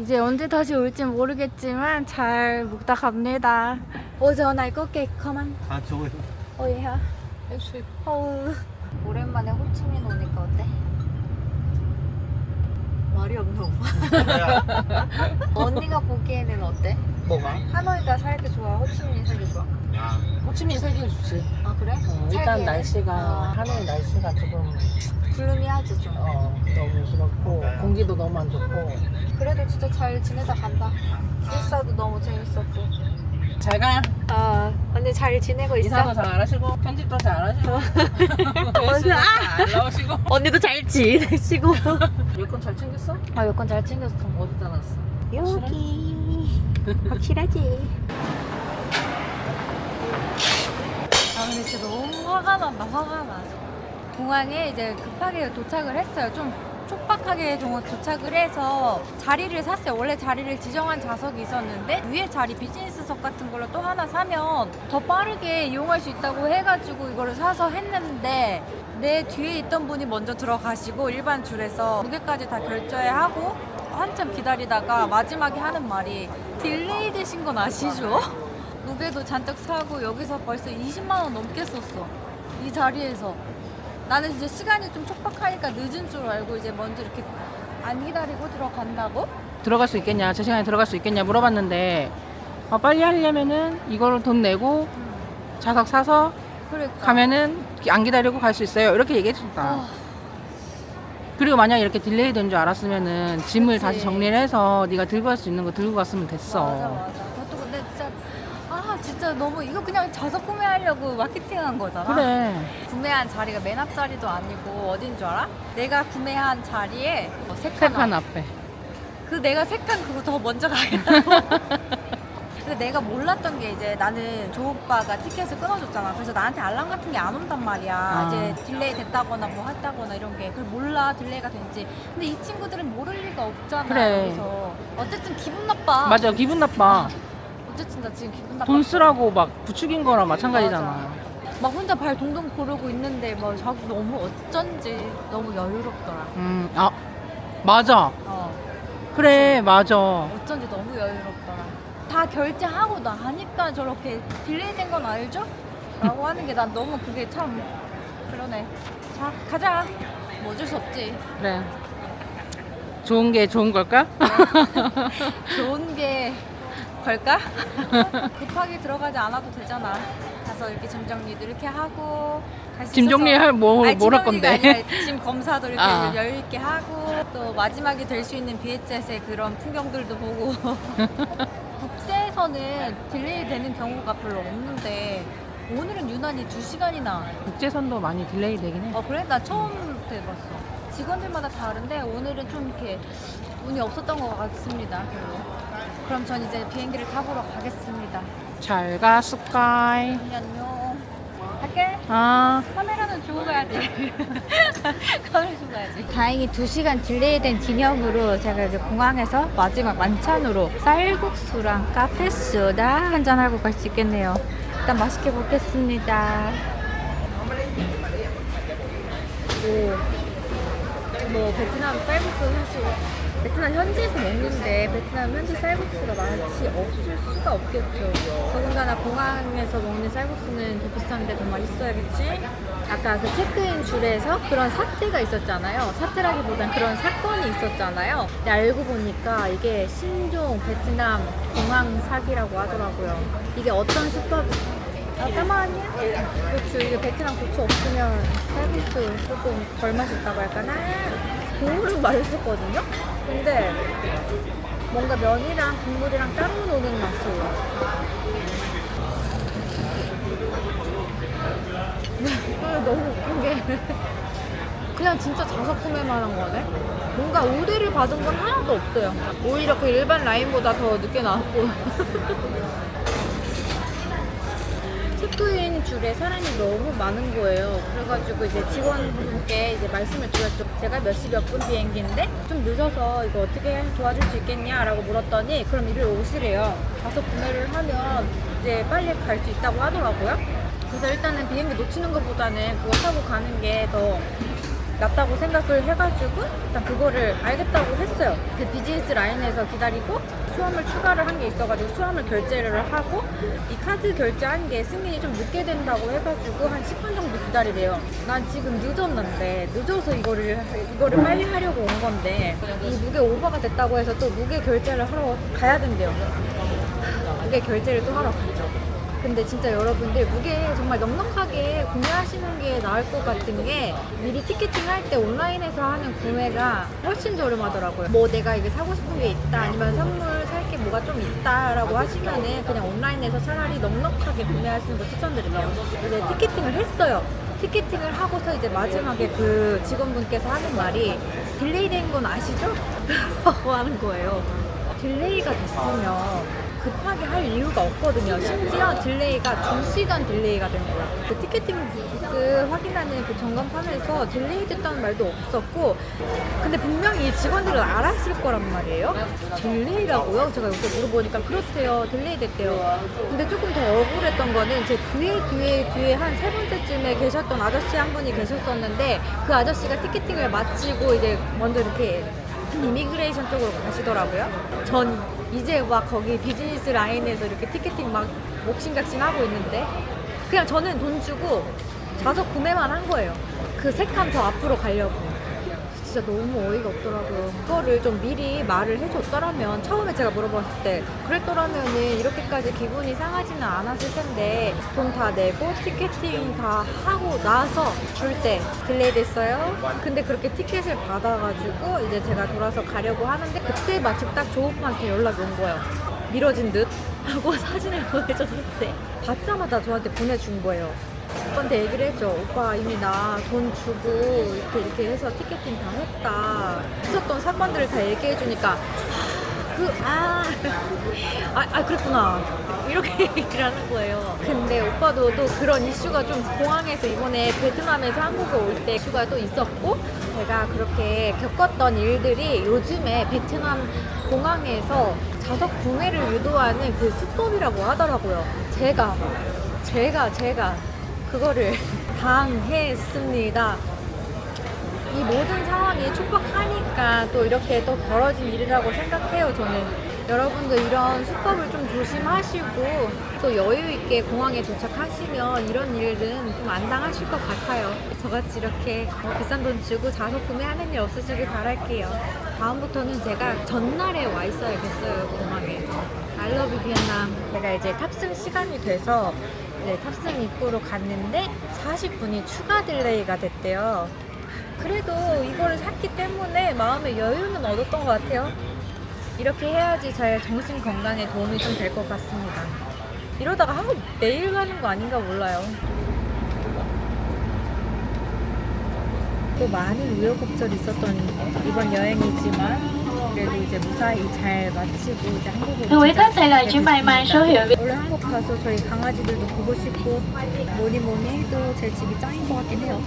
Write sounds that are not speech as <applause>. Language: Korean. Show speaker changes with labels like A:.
A: 이제 언제 다시 올지 모르겠지만 잘 묵다 갑니다. 어제 날 꺾게 커만.
B: 아 저거
A: 어이야. 어우. 오랜만에 호치민 오니까 어때? 말이 없나 오빠? <laughs> 언니가 보기에는 어때?
C: 뭐가?
A: 하노이가 살기 좋아? 호치민이 살기 좋아?
C: 호치민이 살기 좋지.
A: 아 그래?
C: 어, 일단? 날씨가
A: 어.
C: 하노이 날씨가 조금
A: 글루미하지 좀.
C: 어, 너무 그렇고 공기도 너무 안 좋고.
A: 그래도 진짜 잘 지내다 간다. 기숙사도 너무 재밌었고.
C: 잘 가.
A: 아 언니 잘 지내고
C: 인사도 잘안 하시고 편집도 잘 <laughs> 안 하시고.
A: 언니,
C: 잘안 나오시고.
A: 언니도 잘 지내시고.
C: 여권 잘 챙겼어?
A: 아 여권 잘 챙겼어.
C: 어디다 놨어?
A: 여기 확실하지. 아 근데 진짜 너무 화가 난다 화가 나. 공항에 이제 급하게 도착을 했어요. 좀 촉박하게 도- 도착을 해서 자리를 샀어요. 원래 자리를 지정한 좌석이 있었는데 위에 자리 비즈니스석 같은 걸로 또 하나 사면 더 빠르게 이용할 수 있다고 해가지고 이거를 사서 했는데 내 뒤에 있던 분이 먼저 들어가시고 일반 줄에서 무게까지 다 결제하고 한참 기다리다가 마지막에 하는 말이 딜레이 되신 건 아시죠? 무게도 잔뜩 사고 여기서 벌써 20만 원 넘게 썼어. 이 자리에서. 나는 이제 시간이 좀 촉박하니까 늦은 줄 알고 이제 먼저 이렇게 안 기다리고 들어간다고?
C: 들어갈 수 있겠냐? 제 시간에 들어갈 수 있겠냐 물어봤는데 어, 빨리 하려면은 이걸 돈 내고 좌석 사서
A: 그러니까.
C: 가면은 안 기다리고 갈 수 있어요. 이렇게 얘기해줬다.
A: 아,
C: 그리고 만약 이렇게 딜레이 된 줄 알았으면은 짐을
A: 그치.
C: 다시 정리를 해서 네가 들고 갈 수 있는 거 들고 갔으면 됐어.
A: 맞아 맞아. 진짜 너무 이거 그냥 좌석 구매하려고 마케팅한 거잖아.
C: 그래.
A: 구매한 자리가 맨 앞자리도 아니고 어딘 줄 알아? 내가 구매한 자리에 어, 세 칸.
C: 세판 앞에.
A: 그 내가 세칸 그거 더 먼저 가겠다고. <laughs> 근데 내가 몰랐던 게 이제 나는 조 오빠가 티켓을 끊어줬잖아. 그래서 나한테 알람 같은 게 안 온단 말이야.
C: 아.
A: 이제 딜레이 됐다거나 뭐 했다거나 이런 게. 그걸 몰라 딜레이가 된지. 근데 이 친구들은 모를 리가 없잖아.
C: 그래.
A: 여기서. 어쨌든 기분 나빠.
C: 맞아. 기분 나빠. <laughs>
A: 어쨌든 나 지금 기분 나빠.
C: 돈 쓰라고 막 부추긴 거랑 마찬가지잖아.
A: 맞아. 막 혼자 발 동동 구르고 있는데 막 자기 너무 어쩐지 너무 여유롭더라.
C: 음, 아, 맞아.
A: 어.
C: 그래, 맞아.
A: 어쩐지 너무 여유롭더라. 다 결제하고 나니까 저렇게 딜레이 된 건 알죠? 라고 하는 게 난 너무 그게 참 그러네. 자, 가자. 뭐 어쩔 수 없지.
C: 그래. 좋은 게 좋은 걸까? <laughs>
A: 좋은 게 걸까? <laughs> 급하게 들어가지 않아도 되잖아. 가서 이렇게 짐 정리도 이렇게 하고 갈수
C: 짐
A: 있어서.
C: 정리할 뭐,
A: 아니, 뭘할짐 정리가
C: 건데?
A: 아니라 짐 검사도 이렇게
C: 아.
A: 여유 있게 하고 또 마지막에 될 수 있는 비엣젯의 그런 풍경들도 보고 <laughs> 국제에서는 딜레이 되는 경우가 별로 없는데 오늘은 유난히 2시간이나
C: 국제선도 많이 딜레이 되긴 해.
A: 어 그래? 나 처음 돼봤어 직원들마다 다른데 오늘은 좀 이렇게 운이 없었던 것 같습니다 별로. 그럼 전 이제 비행기를 타보러 가겠습니다
C: 잘 가, 스카이.
A: 안녕 갈게
C: 아,
A: 카메라는 주고 가야지. <laughs> 카메라 주고 가야지. 다행히 2시간 딜레이된 기념으로 제가 이제 공항에서 마지막 만찬으로 쌀국수랑 카페소다 한잔하고 갈 수 있겠네요. 일단 맛있게 먹겠습니다. 오. 뭐 베트남 쌀국수 사실 베트남 현지에서 먹는데 베트남 현지 쌀국수가 맛이 없을 수가 없겠죠. 더군다나 공항에서 먹는 쌀국수는 더 비싼데 더 맛있어야겠지. 아까 그 체크인 줄에서 그런 사태가 있었잖아요. 사태라기보단 그런 사건이 있었잖아요. 근데 알고 보니까 이게 신종 베트남 공항 사기라고 하더라고요. 이게 어떤 수법 아, 까마아니야? 고추, 이게 베트남 고추 없으면 쌀국수 조금 덜 맛있다고 할까나? 국물은 맛있었거든요? 근데 뭔가 면이랑 국물이랑 따로 노는 맛이에요. 근데 너무 웃긴 게 <laughs> 그냥 진짜 자석 구매만 한 거네? 뭔가 우대를 받은 건 하나도 없어요. 오히려 그 일반 라인보다 더 늦게 나왔고. <laughs> 체크인 줄에 사람이 너무 많은 거예요. 그래가지고 이제 직원분께 이제 말씀을 드렸죠. 제가 몇 시 몇 분 비행기인데 좀 늦어서 이거 어떻게 도와줄 수 있겠냐라고 물었더니 그럼 이리 오시래요. 가서 구매를 하면 이제 빨리 갈 수 있다고 하더라고요. 그래서 일단은 비행기 놓치는 것보다는 그거 타고 가는 게 더 낫다고 생각을 해가지고 일단 그거를 알겠다고 했어요. 그 비즈니스 라인에서 기다리고 수화물 추가를 한 게 있어가지고 수화물 결제를 하고 이 카드 결제한 게 승인이 좀 늦게 된다고 해가지고 한 10분 정도 기다리래요. 난 지금 늦었는데 늦어서 이거를 이거를 빨리 하려고 온 건데 이 무게 오버가 됐다고 해서 또 무게 결제를 하러 가야 된대요. 무게 결제를 또 하러 갔죠. 근데 진짜 여러분들 무게 정말 넉넉하게 구매하시는 게 나을 것 같은 게 미리 티켓팅 할 때 온라인에서 하는 구매가 훨씬 저렴하더라고요. 뭐 내가 이게 사고 싶은 게 있다 아니면 선물 살 게 뭐가 좀 있다라고 하시면은 그냥 온라인에서 차라리 넉넉하게 구매하시는 거 추천드릴게요. 이제 티켓팅을 했어요. 티켓팅을 하고서 이제 마지막에 그 직원분께서 하는 말이 딜레이 된 건 아시죠? <laughs> 라고 하는 거예요. 딜레이가 됐으면 급하게 할 이유가 없거든요. 심지어 딜레이가 2시간 딜레이가 된 거예요. 그 티켓팅 부스 확인하는 그 전광판에서 딜레이 됐다는 말도 없었고 근데 분명히 이 직원들은 알았을 거란 말이에요. 딜레이라고요? 제가 이렇게 물어보니까 그렇대요. 딜레이 됐대요. 근데 조금 더 억울했던 거는 제 뒤에 뒤에 뒤에 한 세 번째쯤에 계셨던 아저씨 한 분이 계셨었는데 그 아저씨가 티켓팅을 마치고 이제 먼저 이렇게 이미그레이션 쪽으로 가시더라고요. 전 이제 막 거기 비즈니스 라인에서 이렇게 티켓팅 막 목신각신 하고 있는데 그냥 저는 돈 주고 좌석 구매만 한 거예요. 그 세 칸 더 앞으로 가려고. 진짜 너무 어이가 없더라고요. 그거를 좀 미리 말을 해줬더라면 처음에 제가 물어봤을 때 그랬더라면은 이렇게까지 기분이 상하지는 않았을 텐데 돈 다 내고 티켓팅 다 하고 나서 줄 때 딜레이 됐어요. 근데 그렇게 티켓을 받아가지고 이제 제가 돌아서 가려고 하는데 그때 마침 딱 조오빠한테 연락이 온 거예요. 미뤄진 듯 하고 <laughs> 사진을 보내줬는데 받자마자 저한테 보내준 거예요. 오빠한테 얘기를 했죠. 오빠 이미 나 돈 주고 이렇게 이렇게 해서 티켓팅 다 했다. 있었던 사건들을 다 얘기해 주니까 그, 아, <laughs> 아, 아, 그랬구나. 이렇게 <laughs> 얘기를 하는 거예요. 근데 오빠도 또 그런 이슈가 좀 공항에서 이번에 베트남에서 한국에 올 때 이슈가 또 있었고, 제가 그렇게 겪었던 일들이 요즘에 베트남 공항에서 좌석 구매를 유도하는 그 수법이라고 하더라고요. 제가, 제가, 제가 그거를 당했습니다. 이 모든 상황이 촉박하니까 또 이렇게 또 벌어진 일이라고 생각해요, 저는. 여러분도 이런 수법을 좀 조심하시고 또 여유 있게 공항에 도착하시면 이런 일은 좀 안 당하실 것 같아요. 저같이 이렇게 어, 비싼 돈 주고 좌석 구매하는 일 없으시길 바랄게요. 다음부터는 제가 전날에 와 있어야겠어요, 공항에. 알러뷰 비엔남. 제가 이제 탑승 시간이 돼서 이제 탑승 입구로 갔는데 40분이 추가 딜레이가 됐대요. 그래도 이거를 샀기 때문에 마음의 여유는 얻었던 것 같아요. 이렇게 해야지 제 정신 건강에 도움이 좀 될 것 같습니다. 이러다가 한국 내일 가는 거 아닌가 몰라요. 또 많은 우여곡절이 있었던 이번 여행이지만 그래도 이제 무사히 잘 마치고 이제 한국으로
B: số hiệu
A: 원래 한국 가서 저희 강아지들도 보고 싶고 뭐니 뭐니 해도 제 집이 짱인 것 같긴 해요.